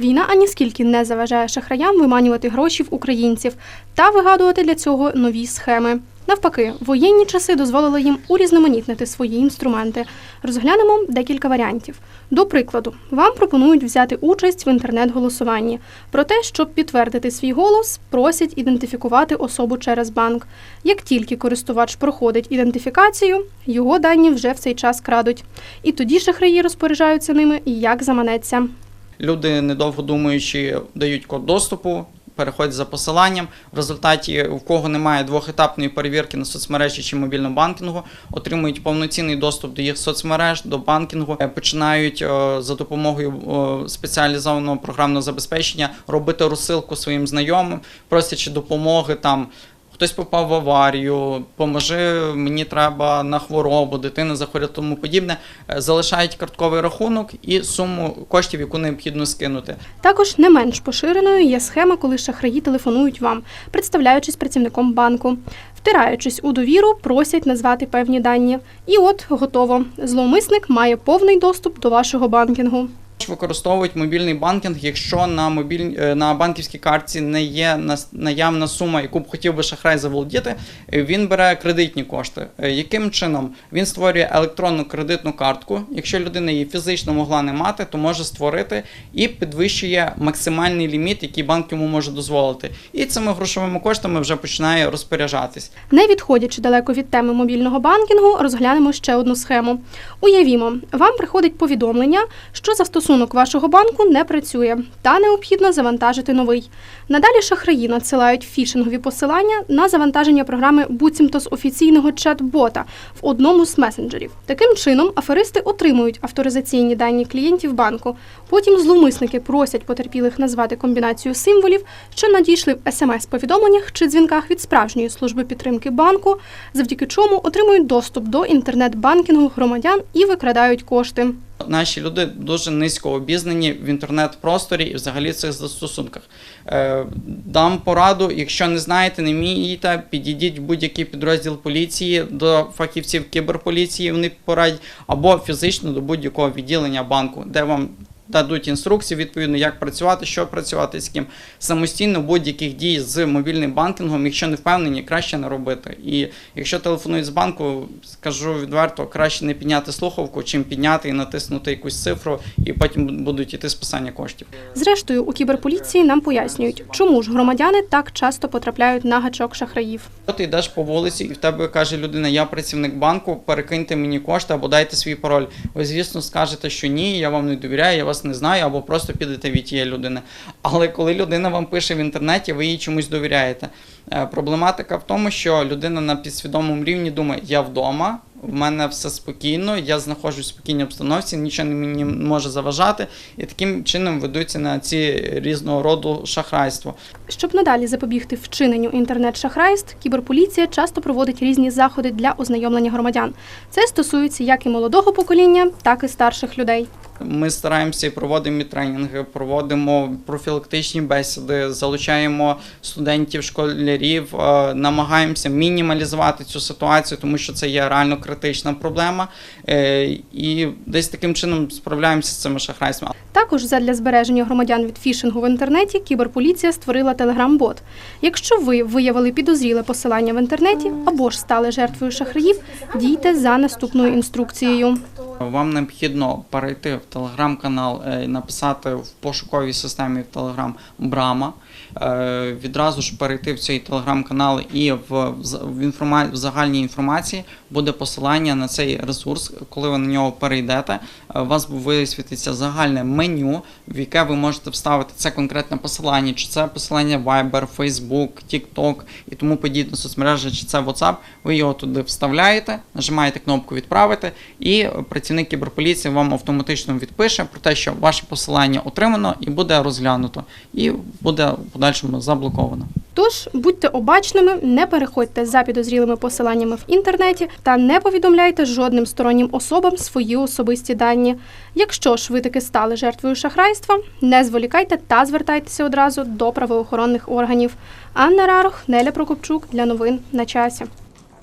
Війна аніскільки не заважає шахраям виманювати гроші в українців та вигадувати для цього нові схеми. Навпаки, воєнні часи дозволили їм урізноманітнити свої інструменти. Розглянемо декілька варіантів. До прикладу, вам пропонують взяти участь в інтернет-голосуванні. Про те, щоб підтвердити свій голос, просять ідентифікувати особу через банк. Як тільки користувач проходить ідентифікацію, його дані вже в цей час крадуть. І тоді шахраї розпоряджаються ними як заманеться. Люди, недовго думаючи, дають код доступу, переходять за посиланням. В результаті, в кого немає двохетапної перевірки на соцмережі чи мобільному банкінгу, отримують повноцінний доступ до їх соцмереж, до банкінгу, е, починають е, за допомогою е, спеціалізованого програмного забезпечення робити розсилку своїм знайомим, просячи допомоги там. Хтось попав в аварію, поможи, мені треба на хворобу, дитина захворіла, тому подібне. Е, Залишають картковий рахунок і суму коштів, яку необхідно скинути. Також не менш поширеною є схема, коли шахраї телефонують вам, представляючись працівником банку. Втираючись у довіру, просять назвати певні дані. І от готово. Зловмисник має повний доступ до вашого банкінгу. Використовують мобільний банкінг, якщо на мобіль... е, на банківській картці не є наявна сума, яку б хотів би шахрай заволодіти, е, він бере кредитні кошти. Е, Яким чином він створює електронну кредитну картку? Якщо людина її фізично могла не мати, то може створити і підвищує максимальний ліміт, який банк йому може дозволити. І цими грошовими коштами вже починає розпоряджатись. Не відходячи далеко від теми мобільного банкінгу, розглянемо ще одну схему. Уявімо, вам приходить повідомлення, що застосунок вашого банку не працює та необхідно завантажити новий. Надалі шахраї надсилають фішингові посилання на завантаження програми буцімто з офіційного чат-бота в одному з месенджерів. Таким чином, аферисти отримують авторизаційні дані клієнтів банку. Потім зловмисники просять потерпілих назвати комбінацію символів, що надійшли в смс-повідомленнях чи дзвінках від справжньої служби підтримки банку, завдяки чому отримують доступ до інтернет-банкінгу громадян і викрадають кошти. Наші люди дуже низько обізнані в інтернет-просторі і взагалі в цих застосунках. Е, дам пораду, якщо не знаєте, не вмієте, підійдіть в будь-який підрозділ поліції до фахівців кіберполіції, вони порадять, або фізично до будь-якого відділення банку, де вам дадуть інструкції відповідно, як працювати, що працювати з ким. Самостійно будь-яких дій з мобільним банкінгом, якщо не впевнені, краще не робити. І якщо телефонують з банку, скажу відверто, краще не підняти слухавку, чим підняти і натиснути якусь цифру, і потім будуть іти списання коштів. Зрештою, у кіберполіції нам пояснюють, чому ж громадяни так часто потрапляють на гачок шахраїв. Ти йдеш по вулиці, і в тебе каже людина: Я працівник банку, перекиньте мені кошти або дайте свій пароль. Ви, звісно, скажете, що ні, я вам не довіряю, я вас не знаю, або просто підете від тієї людини. Але коли людина вам пише в інтернеті, ви їй чомусь довіряєте. Е, Проблематика в тому, що людина на підсвідомому рівні думає, я вдома. В мене все спокійно, я знаходжусь в спокійній обстановці, нічого не мені може заважати, і таким чином ведуться на ці різного роду шахрайство. Щоб надалі запобігти вчиненню інтернет-шахрайств, кіберполіція часто проводить різні заходи для ознайомлення громадян. Це стосується як і молодого покоління, так і старших людей. Ми стараємося і проводимо тренінги, проводимо профілактичні бесіди, залучаємо студентів, школярів, е, намагаємося мінімалізувати цю ситуацію, тому що це є реально критична проблема. Е, І десь таким чином справляємося з цими шахрайствами. Також задля збереження громадян від фішингу в інтернеті кіберполіція створила телеграм-бот. Якщо ви виявили підозріле посилання в інтернеті або ж стали жертвою шахраїв, дійте за наступною інструкцією. Вам необхідно перейти в телеграм-канал, е, написати в пошуковій системі в Телеграм Брама. е, Відразу ж перейти в цей телеграм-канал і в, в, інформа... в загальній інформації буде посилання на цей ресурс. Коли ви на нього перейдете, е, у вас висвітиться загальне меню, в яке ви можете вставити це конкретне посилання, чи це посилання Viber, Facebook, TikTok і тому подібне соцмережі, чи це WhatsApp. Ви його туди вставляєте, нажимаєте кнопку відправити, і працівник кіберполіції вам автоматично відпише про те, що ваше посилання отримано і буде розглянуто, і буде в подальшому заблоковано. Тож будьте обачними, не переходьте за підозрілими посиланнями в інтернеті та не повідомляйте жодним стороннім особам свої особисті дані. Якщо ж ви таки стали жертвою шахрайства, не зволікайте та звертайтеся одразу до правоохоронних органів. Анна Рарох, Неля Прокопчук для новин на часі.